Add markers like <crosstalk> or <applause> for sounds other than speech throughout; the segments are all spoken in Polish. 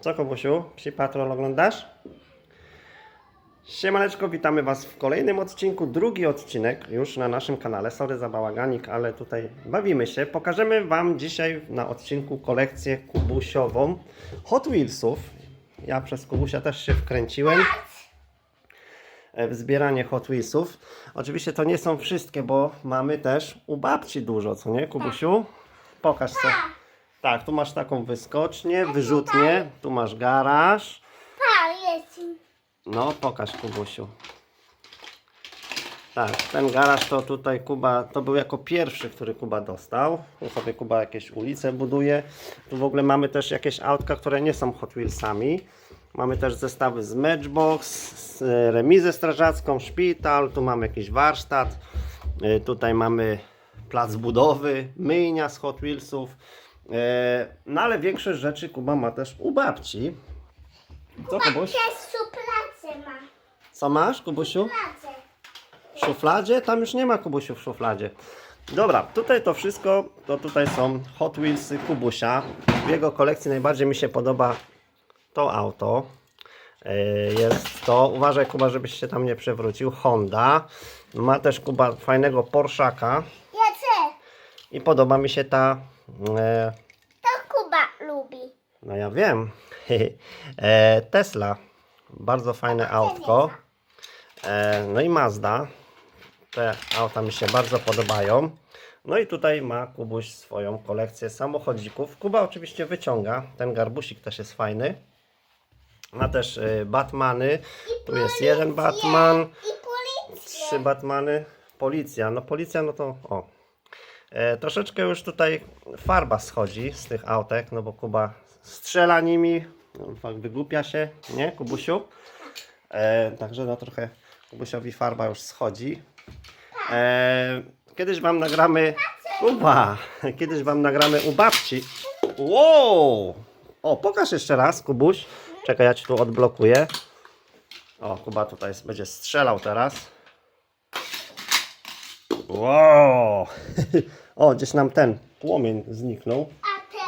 Co Kubusiu? Psi Patrol oglądasz? Siemaneczko, witamy Was w kolejnym odcinku, drugi odcinek już na naszym kanale. Sorry za bałaganik, ale tutaj bawimy się. Pokażemy Wam dzisiaj na odcinku kolekcję kubusiową Hot Wheelsów. Ja przez Kubusia też się wkręciłem e, w zbieranie Hot Wheelsów. Oczywiście to nie są wszystkie, bo mamy też u babci dużo, co nie Kubusiu? Pokaż co. Tak, tu masz taką wyskocznię, wyrzutnię, tu masz garaż. Tak, jest. No, pokaż Kubusiu. Tak, ten garaż to tutaj Kuba, to był jako pierwszy, który Kuba dostał. Tu sobie Kuba jakieś ulice buduje. Tu w ogóle mamy też jakieś autka, które nie są Hot Wheelsami. Mamy też zestawy z Matchbox, z e, remizę strażacką, szpital, tu mamy jakiś warsztat. E, Tutaj mamy plac budowy, myjnia z Hot Wheelsów. E, No ale większość rzeczy Kuba ma też u babci. Co Kubuś? Też suplacę ma. Co masz, Kubusiu? W szufladzie? Tam już nie ma Kubusiu w szufladzie. Dobra, tutaj to wszystko, to tutaj są Hot Wheelsy Kubusia. W jego kolekcji najbardziej mi się podoba to auto. Yy, Jest to, uważaj Kuba, żebyś się tam nie przewrócił, Honda. Ma też Kuba fajnego Porszaka. I podoba mi się ta, e, To Kuba lubi. no ja wiem, <laughs> e, Tesla. Bardzo fajne autko. E, no i Mazda. Te auta mi się bardzo podobają. No i tutaj ma Kubuś swoją kolekcję samochodzików. Kuba oczywiście wyciąga. Ten garbusik też jest fajny. Ma też y, Batmany. Tu jest jeden Batman, I policja. trzy Batmany. Policja. No policja, no to o. E, troszeczkę już tutaj farba schodzi z tych autek, no bo Kuba strzela nimi. No, wygłupia się, nie Kubusiu? E, także no trochę Kubusiowi farba już schodzi. E, kiedyś wam nagramy. Kuba! Kiedyś wam nagramy u babci. Wow! O, pokaż jeszcze raz, Kubuś. Czekaj, ja ci tu odblokuję. O, Kuba tutaj będzie strzelał teraz. Wow! <laughs> O, gdzieś nam ten płomień zniknął.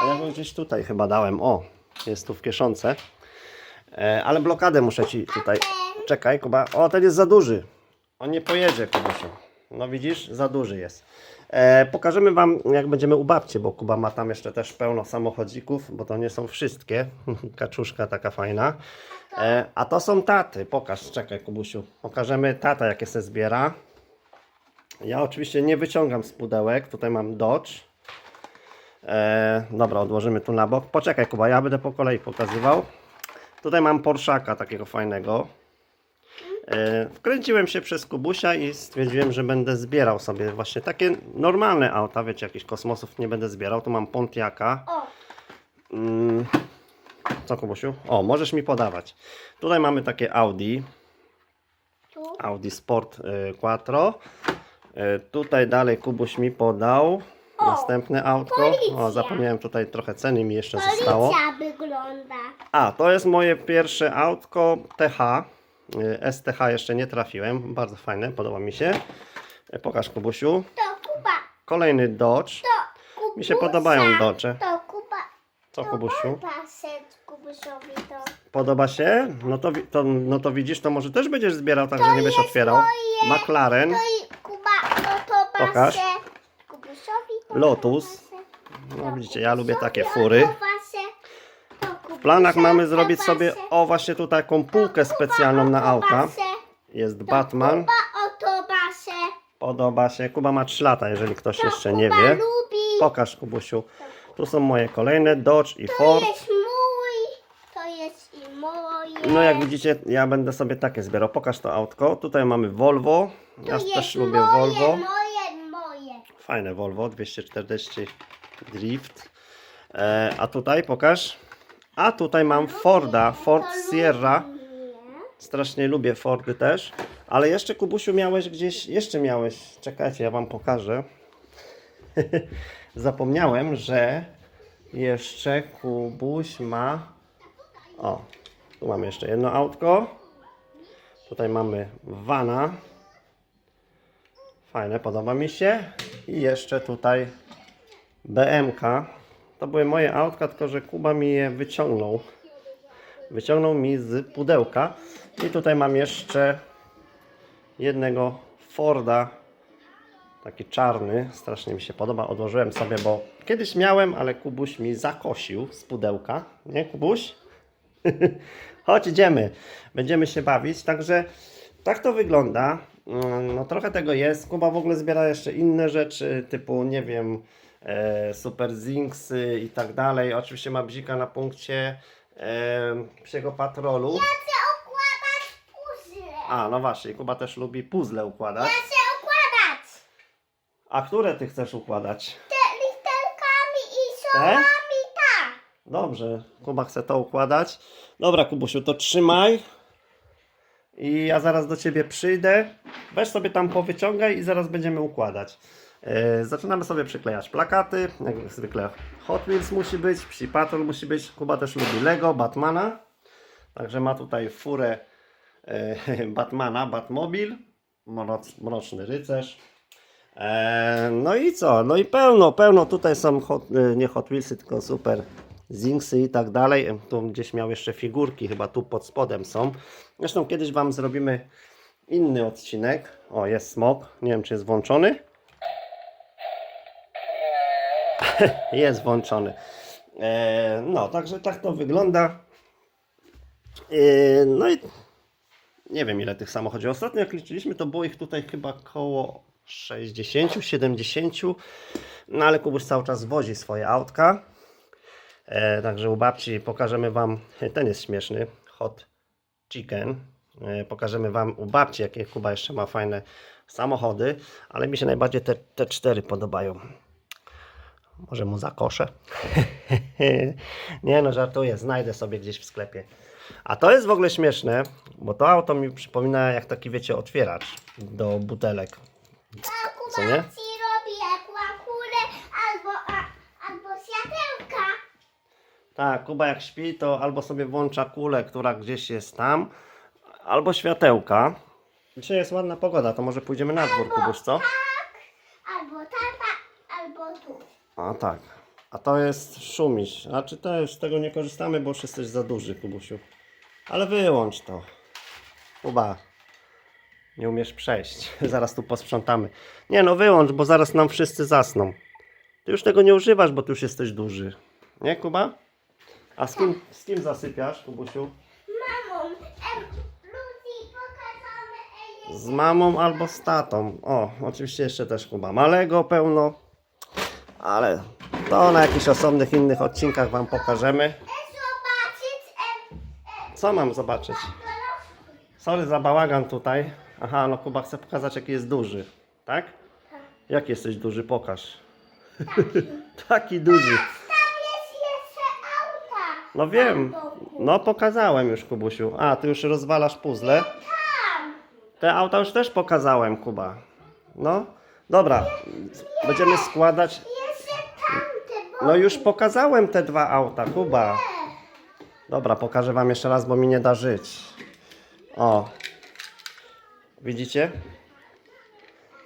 A ja go gdzieś tutaj chyba dałem. O, jest tu w kieszonce. E, ale blokadę muszę ci tutaj. Czekaj, Kuba. O, ten jest za duży. On nie pojedzie, Kubusiu. No widzisz, za duży jest. E, pokażemy Wam, jak będziemy u babci, bo Kuba ma tam jeszcze też pełno samochodzików, bo to nie są wszystkie. <laughs> Kaczuszka taka fajna. E, a to są taty. Pokaż, czekaj, Kubusiu. Pokażemy tata, jakie se zbiera. Ja oczywiście nie wyciągam z pudełek. Tutaj mam Dodge. E, dobra, odłożymy tu na bok. Poczekaj, Kuba, ja będę po kolei pokazywał. Tutaj mam Porszaka takiego fajnego. E, wkręciłem się przez Kubusia i stwierdziłem, że będę zbierał sobie właśnie takie normalne auta. Wiecie, jakichś kosmosów nie będę zbierał. Tu mam Pontiaka. Mm, co, Kubusiu? O, możesz mi podawać. Tutaj mamy takie Audi. Audi Sport y, Quattro. Y, Tutaj dalej Kubuś mi podał następne autko. O, zapomniałem tutaj trochę ceny mi jeszcze zostało. Wygląda. A, to jest moje pierwsze autko TH. Y, STH jeszcze nie trafiłem. Bardzo fajne, podoba mi się. Y, Pokaż Kubusiu. To Kuba. Kolejny Dodge. To Kubusia. Mi się podobają Dodge. To Kuba. Co to Kubusiu? Kubusiowi to. Podoba się? No to, to, no to widzisz, to może też będziesz zbierał, tak że nie będziesz otwierał. McLaren. To i Kuba, to to Pokaż. Lotus. No widzicie, ja lubię takie fury. W planach mamy zrobić sobie, o właśnie tu taką półkę specjalną na auta. Jest Batman. Podoba się. Kuba ma 3 lata, jeżeli ktoś To jeszcze nie wie. Pokaż Kubusiu. Tu są moje kolejne Dodge i To Ford. jest mój. To jest i moje. No jak widzicie, ja będę sobie takie zbierał. Pokaż to autko. Tutaj mamy Volvo. Ja też lubię Volvo. Fajne Volvo 240 Drift. E, a tutaj pokaż. A tutaj mam Forda, Ford Sierra. Strasznie lubię Fordy też. Ale jeszcze Kubusiu miałeś gdzieś, jeszcze miałeś, czekajcie, ja wam pokażę. <laughs> Zapomniałem, że jeszcze Kubuś ma. O, tu mamy jeszcze jedno autko. Tutaj mamy Vana. Fajne, podoba mi się. I jeszcze tutaj BMK. To były moje autka, tylko że Kuba mi je wyciągnął wyciągnął mi z pudełka. I tutaj mam jeszcze jednego Forda, taki czarny, strasznie mi się podoba. Odłożyłem sobie, bo kiedyś miałem, ale Kubuś mi zakosił z pudełka. Nie, Kubuś? <laughs> Chodź, idziemy. Będziemy się bawić. Także tak to wygląda. Mm, No trochę tego jest. Kuba w ogóle zbiera jeszcze inne rzeczy, typu, nie wiem, e, Super Zinksy i tak dalej. Oczywiście ma bzika na punkcie e, psiego patrolu. Chcę układać puzzle. A, no właśnie, Kuba też lubi puzzle układać. Chcę układać. A które ty chcesz układać? Te literkami i słowami tak. Dobrze, Kuba chce to układać. Dobra, Kubusiu, to trzymaj. I ja zaraz do ciebie przyjdę. Weź sobie tam powyciągaj i zaraz będziemy układać. E, zaczynamy sobie przyklejać plakaty. Jak zwykle Hot Wheels musi być, Psi Patrol musi być. Kuba też lubi Lego, Batmana. Także ma tutaj furę e, <laughs> Batmana, Batmobil. Mroc, mroczny rycerz. E, no i co? No i pełno, pełno. Tutaj są hot, nie Hot Wheelsy, tylko super Zinksy i tak dalej. Tu gdzieś miał jeszcze figurki, chyba tu pod spodem są. Zresztą kiedyś Wam zrobimy inny odcinek. O, jest smok. Nie wiem, czy jest włączony. <laughs> jest włączony. E, no, także tak to wygląda. E, no i nie wiem ile tych samochodzi. Ostatnio jak liczyliśmy, to było ich tutaj chyba koło 60, 70. No ale Kubuś cały czas wozi swoje autka. E, także u babci pokażemy Wam, ten jest śmieszny, hot chicken. E, pokażemy Wam u babci, jakie Kuba jeszcze ma fajne samochody, ale mi się najbardziej te, te cztery podobają. Może mu zakoszę? <laughs> Nie no, żartuję, znajdę sobie gdzieś w sklepie. A to jest w ogóle śmieszne, bo to auto mi przypomina jak taki, wiecie, otwieracz do butelek. Co nie? Tak, Kuba jak śpi, to albo sobie włącza kulę, która gdzieś jest tam, albo światełka. Dzisiaj jest ładna pogoda, to może pójdziemy na dwór, Kubuś, co? Albo tata, albo tu. A tak. A to jest szumiś. A czy też z tego nie korzystamy, bo już jesteś za duży, Kubusiu. Ale wyłącz to. Kuba. Nie umiesz przejść. <laughs> Zaraz tu posprzątamy. Nie no, wyłącz, bo zaraz nam wszyscy zasną. Ty już tego nie używasz, bo ty już jesteś duży. Nie, Kuba? A z kim, z kim zasypiasz, Kubusiu? Mamą, em, Lucy, pokażemy ej, Z mamą albo z tatą. O, oczywiście jeszcze też Kuba ma Lego pełno. Ale to na jakichś osobnych innych odcinkach Wam pokażemy. Co mam zobaczyć? Sorry za bałagan tutaj. Aha, no Kuba chce pokazać jaki jest duży. Tak? Jak jesteś duży? Pokaż. <laughs> Taki duży. Tam jest jeszcze auta. No wiem. No pokazałem już Kubusiu. A, ty już rozwalasz puzzle. Te auta już też pokazałem, Kuba. No. Dobra. Będziemy składać. No już pokazałem te dwa auta, Kuba. Dobra, pokażę wam jeszcze raz, bo mi nie da żyć. O. Widzicie?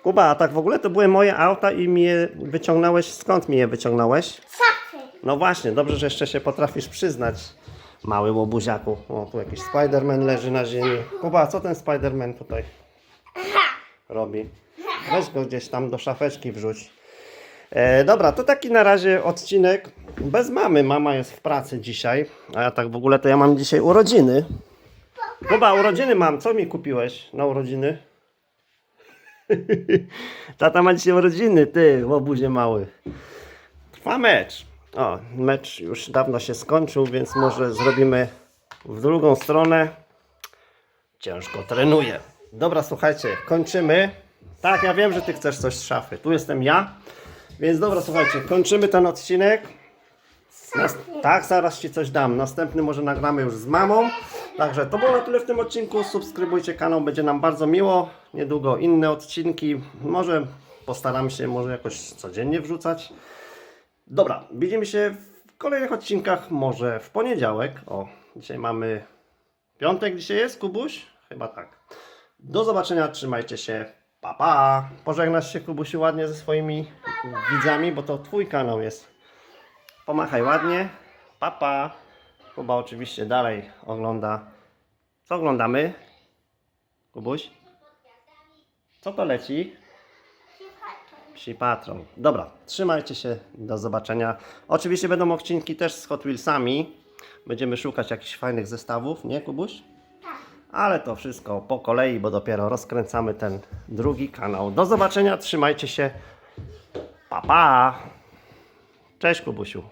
Kuba, a tak w ogóle to były moje auta i mi je wyciągnąłeś. Skąd mi je wyciągnąłeś? No właśnie, dobrze, że jeszcze się potrafisz przyznać. Mały łobuziaku. O, tu jakiś Spiderman leży na ziemi. Kuba, co ten Spiderman tutaj robi? Weź go gdzieś tam do szafeczki wrzuć. E, dobra, to taki na razie odcinek bez mamy. Mama jest w pracy dzisiaj, a ja tak w ogóle to ja mam dzisiaj urodziny. Kuba, urodziny mam. Co mi kupiłeś na urodziny? <laughs> Tata ma dzisiaj urodziny, ty, łobuzie mały. Trwa mecz. O, mecz już dawno się skończył, więc może zrobimy w drugą stronę. Ciężko trenuję. Dobra, słuchajcie, kończymy. Tak, ja wiem, że ty chcesz coś z szafy. Tu jestem ja. Więc dobra, słuchajcie, kończymy ten odcinek. Nas, tak, zaraz ci coś dam. Następny może nagramy już z mamą. Także to było na tyle w tym odcinku. Subskrybujcie kanał, będzie nam bardzo miło. Niedługo inne odcinki. Może postaram się może jakoś codziennie wrzucać. Dobra, widzimy się w kolejnych odcinkach, może w poniedziałek. O, dzisiaj mamy piątek, dzisiaj jest, Kubuś? Chyba tak. Do zobaczenia, trzymajcie się. Pa, pa. Pożegnasz się, Kubusiu, ładnie ze swoimi widzami, bo to twój kanał jest. Pomachaj ładnie. Pa, pa. Kuba oczywiście dalej ogląda. Co oglądamy? Kubuś? Co to leci? Psi Patrol. Dobra, trzymajcie się, do zobaczenia. Oczywiście będą odcinki też z Hot Wheelsami. Będziemy szukać jakichś fajnych zestawów, nie Kubuś? Tak. Ale to wszystko po kolei, bo dopiero rozkręcamy ten drugi kanał. Do zobaczenia, trzymajcie się. Pa, pa. Cześć Kubusiu.